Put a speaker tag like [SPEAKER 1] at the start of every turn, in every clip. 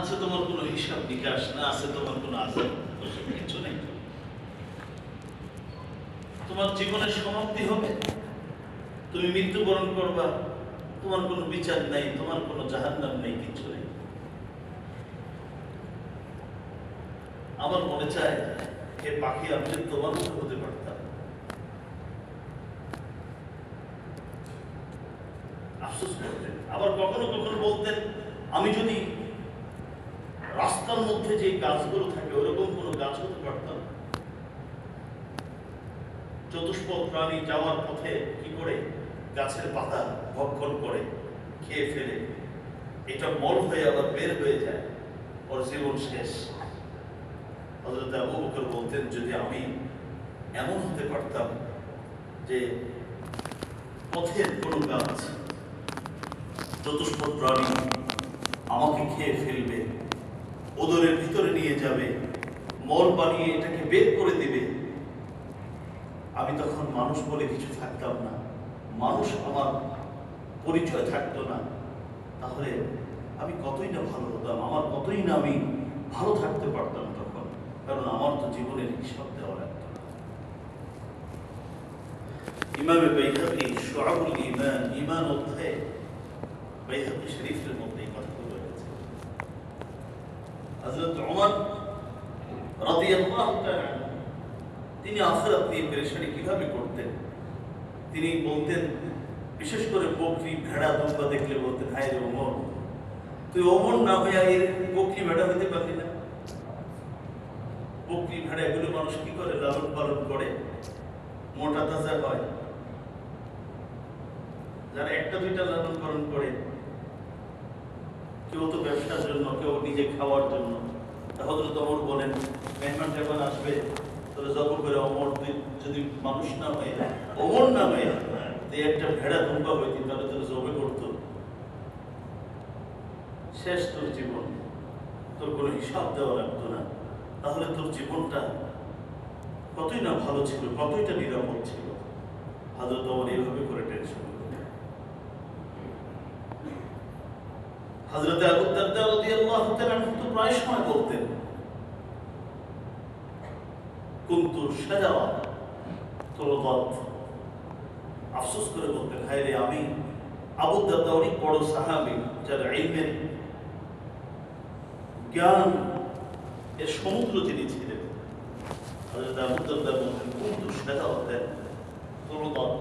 [SPEAKER 1] আছে তোমার কোনো হিসাব বিকাশ, না আছে তোমার কোনো ওসব কিছু নেই। তোমার জীবনের সমাপ্তি হবে। তুমি মৃত্যুবরণ করবা, তোমার কোনো বিচার নেই, তোমার কোনো জাহান্নাম নেই, কিছু নেই। আমার মনে চায়, হে পাখি, আমি তোমার মতো হতে পারতাম। আফসোস করতেন। আবার কখনো কখনো বলতেন, আমি যদি রাস্তার মধ্যে যে গাছগুলো থাকে, ওরকম কোনো গাছ হতে পারতাম চতুষ্পদ প্রাণী যাওয়ার পথে কি করে গাছের পাতা ভক্ষণ করে, খেয়ে ফেলে? এটা মল হয়ে আবার বের হয়ে যায়, ওর জীবন শেষ। হজরত বলতেন, যদি আমি এমন হতে পারতাম যে পথের কোনো গাছ, চতুষ্পদ প্রাণী আমাকে খেয়ে ফেলবে ওদরের ভিতরে নিয়ে যাবে। মল বানিয়ে এটাকে বের করে দিবে। আমি তখন মানুষ বলে কিছু থাকতাম না। মানুষ আমার পরিচয় থাকতো না। তাহলে আমি কতই না ভালো হতাম, আমার কতই না আমি ভালো থাকতে পারতাম তখন। কারণ আমার তো জীবনের হিসাব দেওয়া লাগতো ইমামে বাইহাকি শোয়াবুল ইমান ইমান অধ্যায়ে বাইহাকি শরীফের মধ্যে রাদিয়াল্লাহু তাআলা তিনি আখিরাত নিয়ে পেরেশানি কীভাবে করতেন? তিনি বলতেন, বিশেষ করে বকরি, ভেড়া, দুম্বা দেখলে বলতেন, হায় রে ওমর তুই ওমর না হইয়া এর বকরি, ভেড়া হইতে পারলি না? বকরি, ভেড়া এগুলো মানুষ কি করে? লালন পালন করে। মোটা তাজা হয়। যারা একটা দুইটা লালন পালন করে কেউ তো ব্যবসার জন্য, কেউ নিজে খাওয়ার জন্য। হজরত অমর বলেন, মেহমান টেহমান আসবে, তাহলে জবর করে অমর যদি মানুষ না হয়ে অমর না হয়ে তুই একটা ভেড়া ধুম্পা হইতি তাহলে তোর জবে করতো। শেষ তোর জীবন। তোর কোনো হিসাব দেওয়া লাগতো না। তাহলে তোর জীবনটা কতই না ভালো ছিল, কতইটা নিরাপদ ছিল। হাজরত অমর এইভাবে করে টেনশন হযরত আবু তাআলা তো প্রায় সময় বলতেন, কুনতু তুরদাত আফসোস করে বলতেন, হায় রে আমি, আবু দারদা অনেক বড় সাহাবী, যার ইলমের জ্ঞান এর সমুদ্র তিনি ছিলেন। হযরত আবু দারদা বলতেন, কুনতু তুরদাত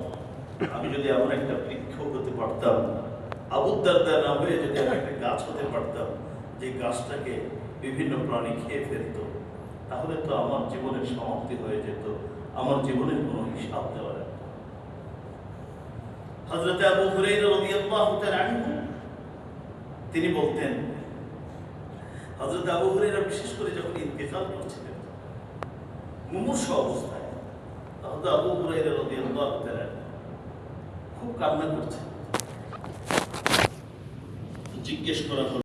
[SPEAKER 1] আমি যদি এমন একটা বৃক্ষ আবুদ্দারদা না হয়ে যদি একটা গাছ হতে পারতাম, যে গাছটাকে বিভিন্ন প্রাণী খেয়ে ফেলতো, তাহলে তো আমার জীবনের সমাপ্তি হয়ে যেত, আমার জীবনের কোনো হিসাব দেওয়া লাগতো হযরত আবু হুরায়রা রাদিয়াল্লাহু তিনি বলতেন, হযরত আবু হুরায়রা বিশেষ করে যখন ইন্তেকাল করছিলেন, মুমূর্ষ অবস্থায়, হযরত আবু হুরায়রা রাদিয়াল্লাহু তাআলা খুব কান্না করছেন। জিজ্ঞেস করা হলো।